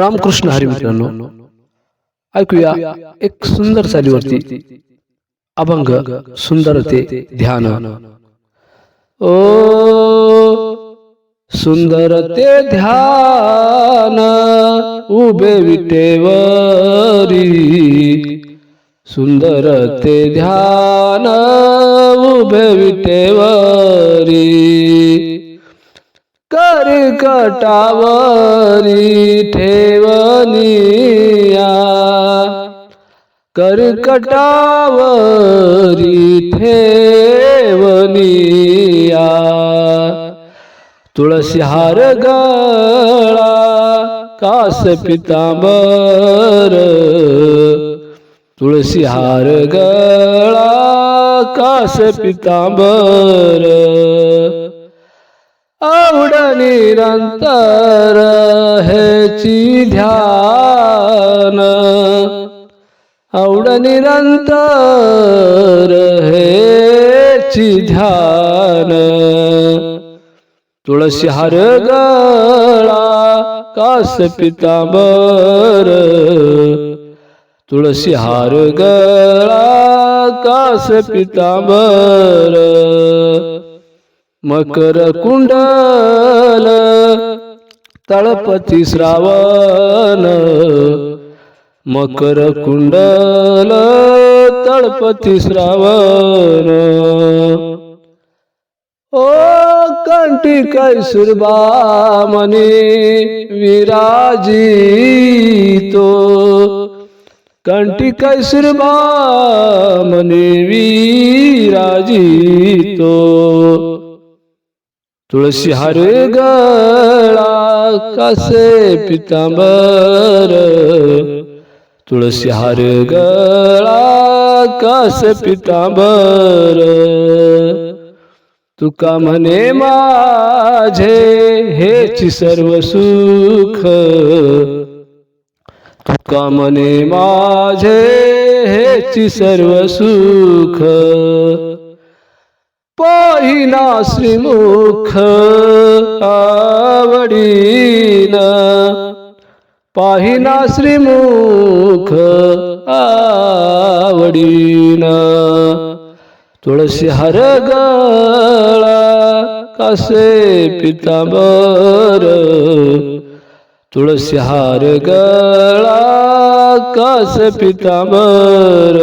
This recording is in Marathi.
रामकृष्ण हरी मित्रांनो ऐकूया एक सुंदर चालीवरती अभंग सुंदर ते ध्यान. ओ सुंदर ते ध्यान उभे विटेवरी सुंदर ते ध्यान उभे विटेवरी कर्कटावरी ठेवनिया. कर्कटावरी ठेवनिया. तुळसी हार गळा कास पितांबर. तुळसी हार गळा कास पितांबर. आवड निरंतर हेची ध्यान. आवड निरंतर हेची ध्यान. तुळशी हार गळा कास पितांबर. तुळशी हार गळा कास पितांबर. मकर कुंडल तळपती श्रावण मकर कुंडल तळपती श्रावण. ओ कंठी कैसुरबा मनी विराजितो कंठी कैसुरबा मनी विराजितो तुळशी हार गळा कसे पितांबर. तुळशी हार गळा कसे पितांबर. तुका म्हणे माझे हेची सर्व सुख. तुका म्हणे माझे हेची सर्व सुख. पाहिना श्रीमुख आवडीन. पाहिना श्रीमुख आवडीन. तुळशी हर गळा कसे पितांबर. तुळशी हार गळा कसे पितांबर.